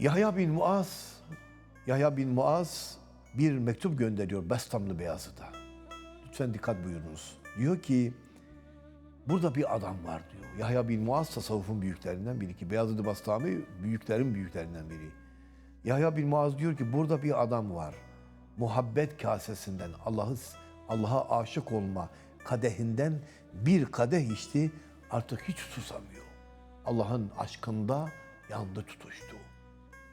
Yahya bin Muaz, Yahya bin Muaz bir mektup gönderiyor Bestamlı Beyazıt'a. Lütfen dikkat buyurunuz. Diyor ki burada bir adam var diyor. Yahya bin Muaz tasavvufun büyüklerinden biri ki Beyazıt-ı Bastami büyüklerin büyüklerinden biri. Yahya bin Muaz diyor ki burada bir adam var. Muhabbet kasesinden Allah'ı Allah'a aşık olma kadehinden bir kadeh içti artık hiç susamıyor. Allah'ın aşkında yandı tutuştu.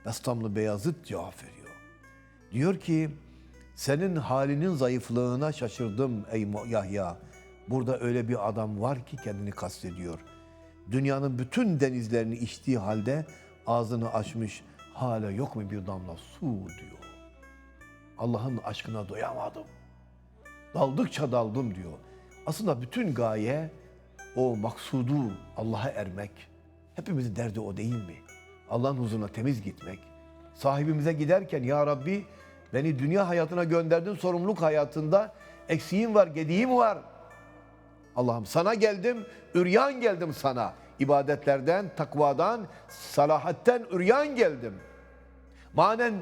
Bestamlı Beyazıt cevap veriyor. Diyor ki senin halinin zayıflığına şaşırdım ey Yahya. Burada öyle bir adam var ki kendini kastediyor. Dünyanın bütün denizlerini içtiği halde ağzını açmış hala yok mu bir damla su diyor. Allah'ın aşkına doyamadım. Daldıkça daldım diyor. Aslında bütün gaye o maksudu Allah'a ermek. Hepimizin derdi o değil mi? Allah'ın huzuruna temiz gitmek. Sahibimize giderken ya Rabbi beni dünya hayatına gönderdin sorumluluk hayatında eksiğim var, gediğim var. Allah'ım sana geldim, üryan geldim sana. İbadetlerden, takvadan, salahatten üryan geldim. Manen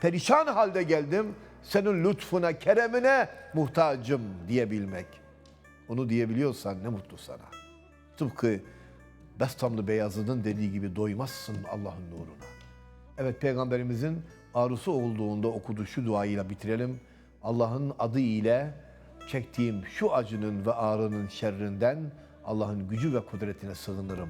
perişan halde geldim. Senin lütfuna, keremine muhtacım diyebilmek. Onu diyebiliyorsan ne mutlu sana. Tıpkı Bestamlı Beyazıt'ın dediği gibi doymazsın Allah'ın nuruna. Evet peygamberimizin arzusu olduğunda okuduğu şu duayla bitirelim. Allah'ın adı ile çektiğim şu acının ve ağrının şerrinden Allah'ın gücü ve kudretine sığınırım.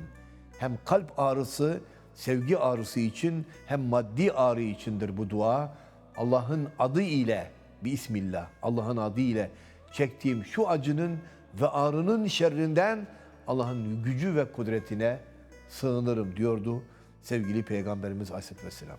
Hem kalp ağrısı, sevgi ağrısı için hem maddi ağrı içindir bu dua. Allah'ın adı ile, Bismillah, Allah'ın adı ile çektiğim şu acının ve ağrının şerrinden Allah'ın gücü ve kudretine sığınırım diyordu sevgili Peygamberimiz Aleyhisselatü Vesselam.